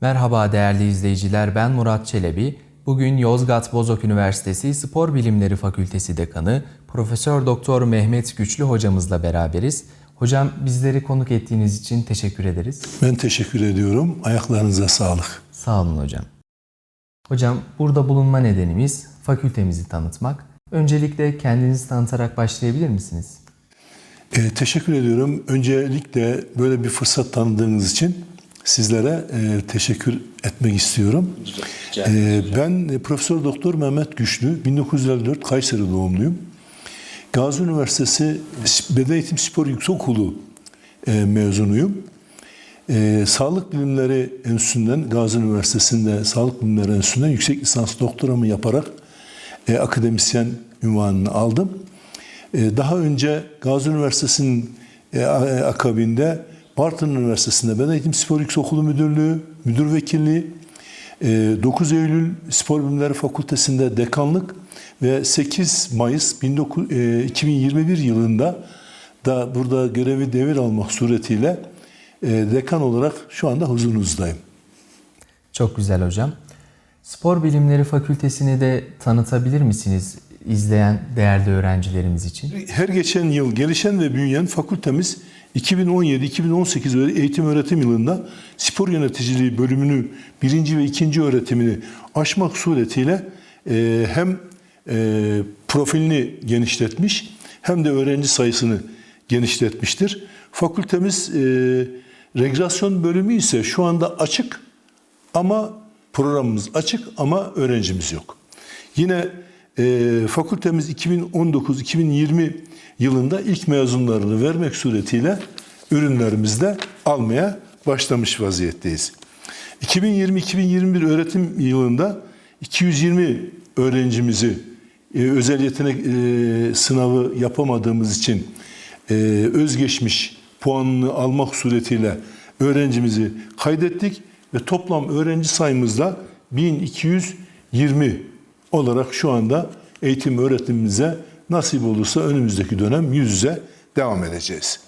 Merhaba değerli izleyiciler, ben Murat Çelebi. Bugün Yozgat Bozok Üniversitesi Spor Bilimleri Fakültesi Dekanı Profesör Doktor Mehmet Güçlü hocamızla beraberiz. Hocam bizleri konuk ettiğiniz için teşekkür ederiz. Ben teşekkür ediyorum. Ayaklarınıza sağlık. Sağ olun hocam. Hocam burada bulunma nedenimiz fakültemizi tanıtmak. Öncelikle kendinizi tanıtarak başlayabilir misiniz? Ee, teşekkür ediyorum. Öncelikle böyle bir fırsat tanıdığınız için sizlere e, teşekkür etmek istiyorum. Ee, ben e, Profesör Doktor Mehmet Güçlü, 1954 Kayseri doğumluyum. Gazi Üniversitesi Beden Eğitim Spor Yüksekokulu e, mezunuyum. Ee, Sağlık Bilimleri Enstitüsü'nden, Gazi Üniversitesi'nde Sağlık Bilimleri Enstitüsü'nden yüksek lisans doktoramı yaparak e, akademisyen ünvanını aldım. E, daha önce Gazi Üniversitesi'nin e, a- akabinde Bartın Üniversitesi'nde Beden Eğitim Spor Yüksekokulu Müdürlüğü, Müdür Vekilliği, e, 9 Eylül Spor Bilimleri Fakültesi'nde dekanlık ve 8 Mayıs 19 e, 2021 yılında da burada görevi devir almak suretiyle e, dekan olarak şu anda huzurunuzdayım. Çok güzel hocam. Spor Bilimleri Fakültesini de tanıtabilir misiniz izleyen değerli öğrencilerimiz için? Her geçen yıl gelişen ve büyüyen fakültemiz 2017-2018 eğitim öğretim yılında spor yöneticiliği bölümünü birinci ve ikinci öğretimini aşmak suretiyle e, hem e, profilini genişletmiş hem de öğrenci sayısını genişletmiştir. Fakültemiz e, regülasyon bölümü ise şu anda açık ama programımız açık ama öğrencimiz yok. Yine e, fakültemiz 2019-2020 yılında ilk mezunlarını vermek suretiyle ürünlerimizi de almaya başlamış vaziyetteyiz. 2020-2021 öğretim yılında 220 öğrencimizi e, özel yetenek e, sınavı yapamadığımız için e, özgeçmiş puanını almak suretiyle öğrencimizi kaydettik ve toplam öğrenci sayımızda 1220 olarak şu anda eğitim öğretimimize nasip olursa önümüzdeki dönem yüz yüze devam edeceğiz.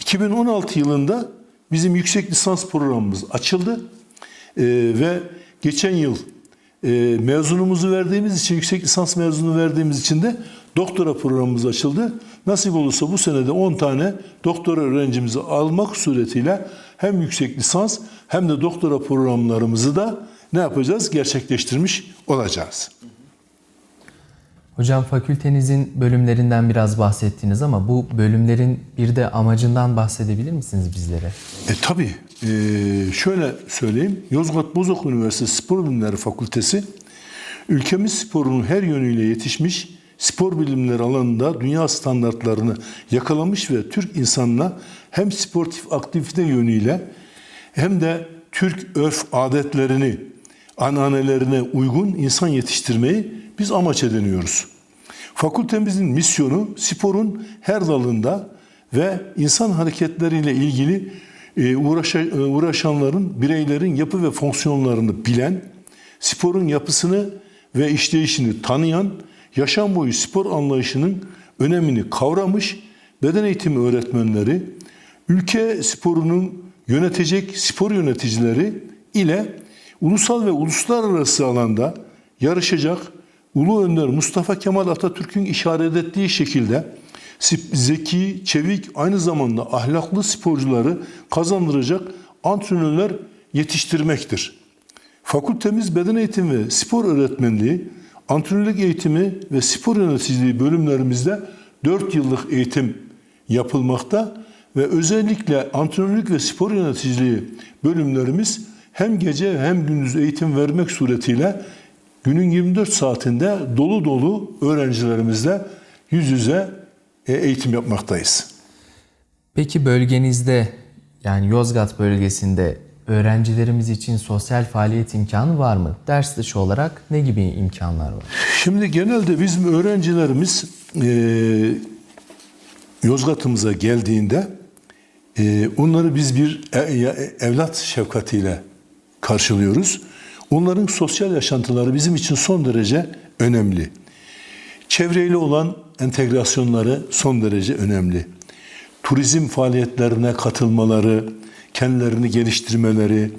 2016 yılında bizim yüksek lisans programımız açıldı Ee, ve geçen yıl e, mezunumuzu verdiğimiz için, yüksek lisans mezunu verdiğimiz için de doktora programımız açıldı. Nasip olursa bu senede 10 tane doktora öğrencimizi almak suretiyle hem yüksek lisans hem de doktora programlarımızı da ne yapacağız? Gerçekleştirmiş olacağız. Hocam fakültenizin bölümlerinden biraz bahsettiniz ama bu bölümlerin bir de amacından bahsedebilir misiniz bizlere? E tabii. E, şöyle söyleyeyim. Yozgat Bozok Üniversitesi Spor Bilimleri Fakültesi ülkemiz sporunun her yönüyle yetişmiş, spor bilimleri alanında dünya standartlarını yakalamış ve Türk insanına hem sportif aktivite yönüyle hem de Türk örf adetlerini, ananelerine uygun insan yetiştirmeyi biz amaç ediniyoruz. Fakültemizin misyonu sporun her dalında ve insan hareketleriyle ilgili e, e, uğraşanların, bireylerin yapı ve fonksiyonlarını bilen, sporun yapısını ve işleyişini tanıyan, yaşam boyu spor anlayışının önemini kavramış beden eğitimi öğretmenleri, ülke sporunun yönetecek spor yöneticileri ile ulusal ve uluslararası alanda yarışacak Ulu Önder Mustafa Kemal Atatürk'ün işaret ettiği şekilde zeki, çevik, aynı zamanda ahlaklı sporcuları kazandıracak antrenörler yetiştirmektir. Fakültemiz beden eğitimi ve spor öğretmenliği, antrenörlük eğitimi ve spor yöneticiliği bölümlerimizde 4 yıllık eğitim yapılmakta ve özellikle antrenörlük ve spor yöneticiliği bölümlerimiz hem gece hem gündüz eğitim vermek suretiyle günün 24 saatinde dolu dolu öğrencilerimizle yüz yüze e, eğitim yapmaktayız. Peki bölgenizde yani Yozgat bölgesinde öğrencilerimiz için sosyal faaliyet imkanı var mı? Ders dışı olarak ne gibi imkanlar var? Şimdi genelde bizim öğrencilerimiz e, Yozgat'ımıza geldiğinde e, onları biz bir e- evlat şefkatiyle karşılıyoruz. Onların sosyal yaşantıları bizim için son derece önemli. Çevreyle olan entegrasyonları son derece önemli. Turizm faaliyetlerine katılmaları, kendilerini geliştirmeleri,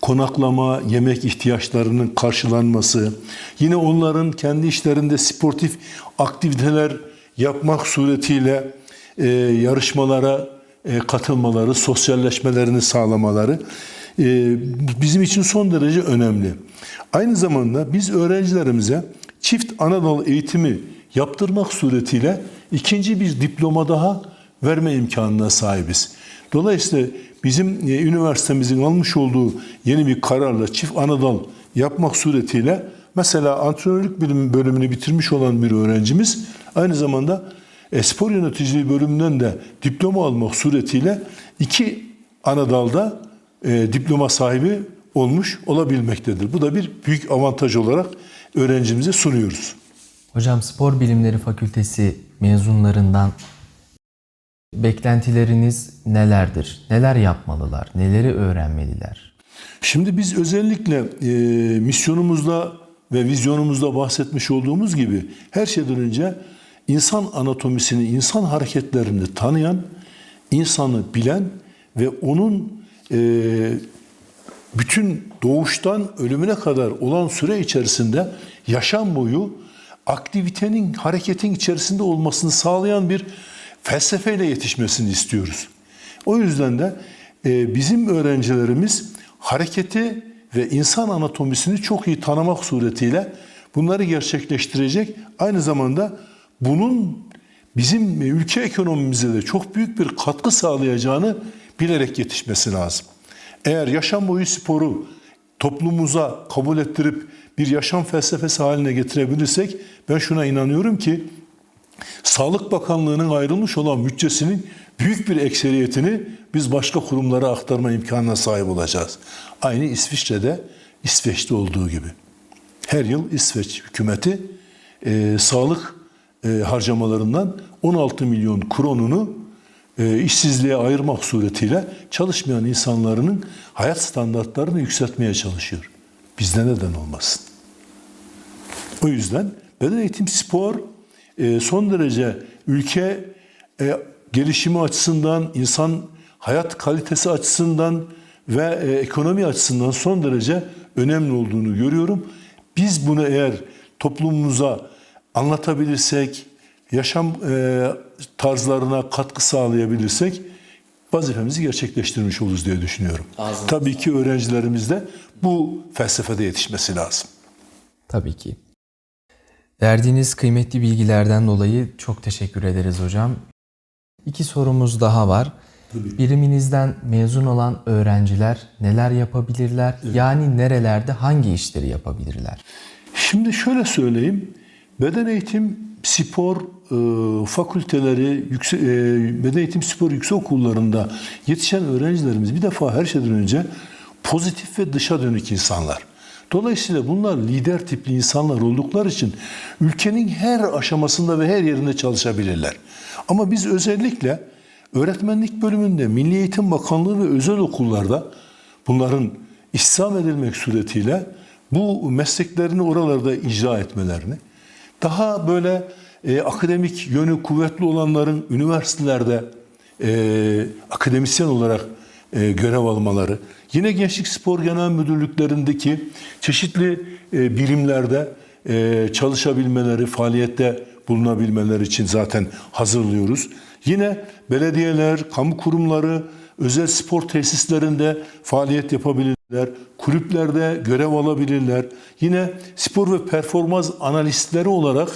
konaklama, yemek ihtiyaçlarının karşılanması, yine onların kendi işlerinde sportif aktiviteler yapmak suretiyle e, yarışmalara e, katılmaları, sosyalleşmelerini sağlamaları bizim için son derece önemli. Aynı zamanda biz öğrencilerimize çift Anadolu eğitimi yaptırmak suretiyle ikinci bir diploma daha verme imkanına sahibiz. Dolayısıyla bizim e, üniversitemizin almış olduğu yeni bir kararla çift Anadolu yapmak suretiyle mesela antrenörlük bilim bölümünü bitirmiş olan bir öğrencimiz aynı zamanda e, spor yöneticiliği bölümünden de diploma almak suretiyle iki ana dalda e, diploma sahibi olmuş olabilmektedir. Bu da bir büyük avantaj olarak öğrencimize sunuyoruz. Hocam Spor Bilimleri Fakültesi mezunlarından beklentileriniz nelerdir? Neler yapmalılar? Neleri öğrenmeliler? Şimdi biz özellikle e, misyonumuzda ve vizyonumuzda bahsetmiş olduğumuz gibi her şeyden önce insan anatomisini, insan hareketlerini tanıyan, insanı bilen ve onun bütün doğuştan ölümüne kadar olan süre içerisinde yaşam boyu aktivitenin, hareketin içerisinde olmasını sağlayan bir felsefeyle yetişmesini istiyoruz. O yüzden de e, bizim öğrencilerimiz hareketi ve insan anatomisini çok iyi tanımak suretiyle bunları gerçekleştirecek. Aynı zamanda bunun bizim ülke ekonomimize de çok büyük bir katkı sağlayacağını bilerek yetişmesi lazım. Eğer yaşam boyu sporu toplumumuza kabul ettirip bir yaşam felsefesi haline getirebilirsek ben şuna inanıyorum ki Sağlık Bakanlığı'nın ayrılmış olan bütçesinin büyük bir ekseriyetini biz başka kurumlara aktarma imkanına sahip olacağız. Aynı İsviçre'de, İsveç'te olduğu gibi. Her yıl İsveç hükümeti e, sağlık e, harcamalarından 16 milyon kronunu işsizliğe ayırmak suretiyle çalışmayan insanların hayat standartlarını yükseltmeye çalışıyor. Bizde neden olmasın? O yüzden beden eğitim spor e, son derece ülke e, gelişimi açısından, insan hayat kalitesi açısından ve e, ekonomi açısından son derece önemli olduğunu görüyorum. Biz bunu eğer toplumumuza anlatabilirsek, yaşam e, tarzlarına katkı sağlayabilirsek vazifemizi gerçekleştirmiş oluruz diye düşünüyorum. Ağzınıza Tabii ki öğrencilerimiz de bu felsefede yetişmesi lazım. Tabii ki. Verdiğiniz kıymetli bilgilerden dolayı çok teşekkür ederiz hocam. İki sorumuz daha var. Biriminizden mezun olan öğrenciler neler yapabilirler? Yani nerelerde hangi işleri yapabilirler? Şimdi şöyle söyleyeyim. Beden eğitim spor fakülteleri, yüksek, e, beden eğitim spor yüksek okullarında yetişen öğrencilerimiz bir defa her şeyden önce pozitif ve dışa dönük insanlar. Dolayısıyla bunlar lider tipli insanlar oldukları için ülkenin her aşamasında ve her yerinde çalışabilirler. Ama biz özellikle öğretmenlik bölümünde Milli Eğitim Bakanlığı ve özel okullarda bunların istihdam edilmek suretiyle bu mesleklerini oralarda icra etmelerini, daha böyle e, akademik yönü kuvvetli olanların üniversitelerde e, akademisyen olarak e, görev almaları, yine Gençlik Spor Genel Müdürlüklerindeki çeşitli e, birimlerde e, çalışabilmeleri, faaliyette bulunabilmeleri için zaten hazırlıyoruz. Yine belediyeler, kamu kurumları, özel spor tesislerinde faaliyet yapabilirler, kulüplerde görev alabilirler. Yine spor ve performans analistleri olarak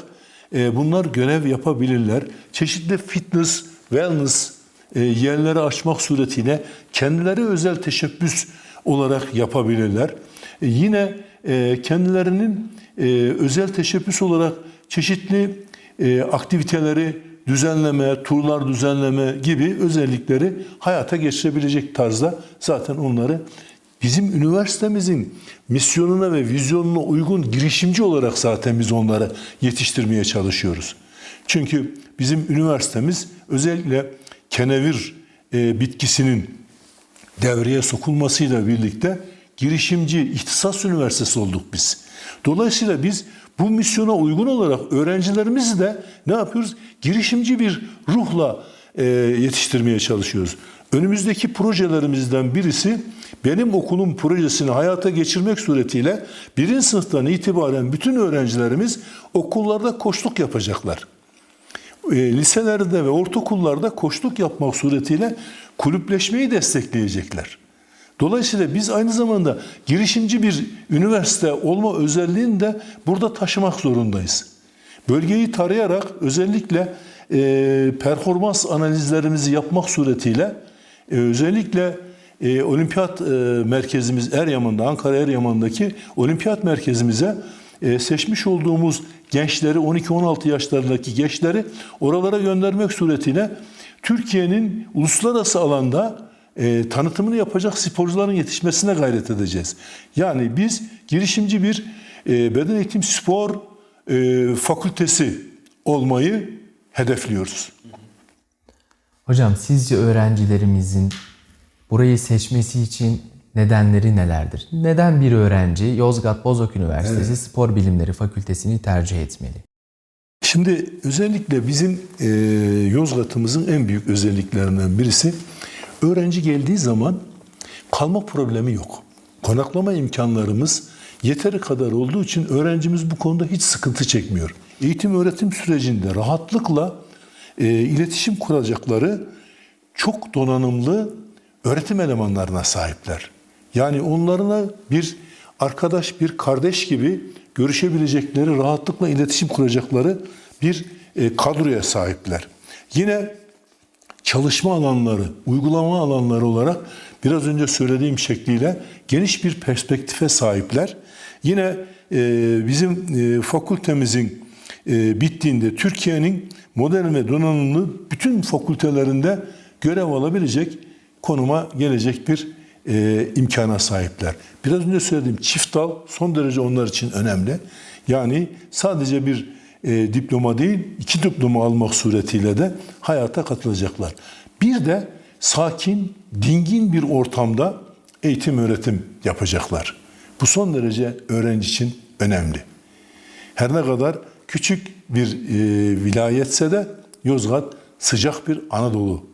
bunlar görev yapabilirler. Çeşitli fitness, wellness e, yerleri açmak suretiyle kendileri özel teşebbüs olarak yapabilirler. E, yine e, kendilerinin özel teşebbüs olarak çeşitli aktiviteleri düzenleme, turlar düzenleme gibi özellikleri hayata geçirebilecek tarzda zaten onları bizim üniversitemizin misyonuna ve vizyonuna uygun girişimci olarak zaten biz onları yetiştirmeye çalışıyoruz. Çünkü bizim üniversitemiz özellikle kenevir e, bitkisinin devreye sokulmasıyla birlikte girişimci ihtisas üniversitesi olduk biz. Dolayısıyla biz bu misyona uygun olarak öğrencilerimizi de ne yapıyoruz? Girişimci bir ruhla e, yetiştirmeye çalışıyoruz. Önümüzdeki projelerimizden birisi benim okulum projesini hayata geçirmek suretiyle birinci sınıftan itibaren bütün öğrencilerimiz okullarda koçluk yapacaklar. E, liselerde ve ortaokullarda koçluk yapmak suretiyle kulüpleşmeyi destekleyecekler. Dolayısıyla biz aynı zamanda girişimci bir üniversite olma özelliğini de burada taşımak zorundayız. Bölgeyi tarayarak özellikle e, performans analizlerimizi yapmak suretiyle e, özellikle e, olimpiyat e, merkezimiz Eryaman'da, Ankara Eryaman'daki olimpiyat merkezimize e, seçmiş olduğumuz gençleri, 12-16 yaşlarındaki gençleri oralara göndermek suretiyle Türkiye'nin uluslararası alanda e, tanıtımını yapacak sporcuların yetişmesine gayret edeceğiz. Yani biz girişimci bir e, beden eğitim spor e, fakültesi olmayı hedefliyoruz. Hocam sizce öğrencilerimizin burayı seçmesi için nedenleri nelerdir? Neden bir öğrenci Yozgat Bozok Üniversitesi Spor Bilimleri Fakültesini tercih etmeli? Şimdi özellikle bizim e, Yozgat'ımızın en büyük özelliklerinden birisi öğrenci geldiği zaman kalma problemi yok. Konaklama imkanlarımız yeteri kadar olduğu için öğrencimiz bu konuda hiç sıkıntı çekmiyor. Eğitim öğretim sürecinde rahatlıkla e, iletişim kuracakları çok donanımlı öğretim elemanlarına sahipler. Yani onlarla bir arkadaş, bir kardeş gibi görüşebilecekleri, rahatlıkla iletişim kuracakları bir e, kadroya sahipler. Yine çalışma alanları, uygulama alanları olarak biraz önce söylediğim şekliyle geniş bir perspektife sahipler. Yine e, bizim e, fakültemizin e, bittiğinde Türkiye'nin modern ve donanımlı bütün fakültelerinde görev alabilecek konuma gelecek bir e, imkana sahipler. Biraz önce söylediğim çift dal son derece onlar için önemli. Yani sadece bir e, diploma değil, iki diploma almak suretiyle de hayata katılacaklar. Bir de sakin, dingin bir ortamda eğitim öğretim yapacaklar. Bu son derece öğrenci için önemli. Her ne kadar küçük bir e, vilayetse de Yozgat sıcak bir Anadolu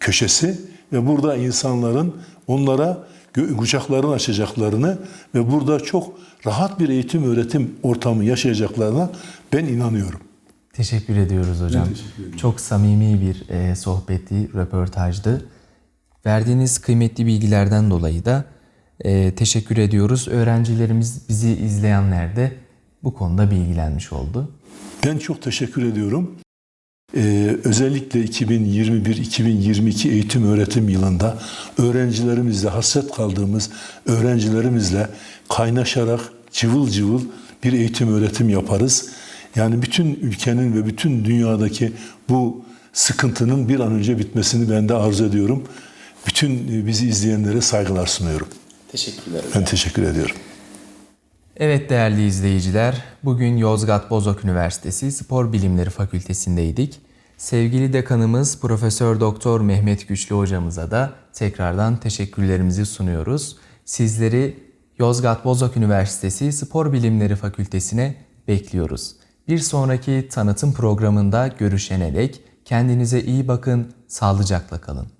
köşesi ve burada insanların onlara kucaklarını açacaklarını ve burada çok rahat bir eğitim öğretim ortamı yaşayacaklarına ben inanıyorum. Teşekkür ediyoruz hocam. Çok samimi bir e, sohbetti, röportajdı. Verdiğiniz kıymetli bilgilerden dolayı da e, teşekkür ediyoruz. Öğrencilerimiz, bizi izleyenler de bu konuda bilgilenmiş oldu. Ben çok teşekkür ediyorum. Ee, özellikle 2021-2022 eğitim öğretim yılında öğrencilerimizle hasret kaldığımız öğrencilerimizle kaynaşarak cıvıl cıvıl bir eğitim öğretim yaparız. Yani bütün ülkenin ve bütün dünyadaki bu sıkıntının bir an önce bitmesini ben de arzu ediyorum. Bütün e, bizi izleyenlere saygılar sunuyorum. Teşekkürler. Ben teşekkür ediyorum. Evet değerli izleyiciler, bugün Yozgat Bozok Üniversitesi Spor Bilimleri Fakültesindeydik. Sevgili dekanımız Profesör Doktor Mehmet Güçlü hocamıza da tekrardan teşekkürlerimizi sunuyoruz. Sizleri Yozgat Bozok Üniversitesi Spor Bilimleri Fakültesine bekliyoruz. Bir sonraki tanıtım programında görüşene dek kendinize iyi bakın, sağlıcakla kalın.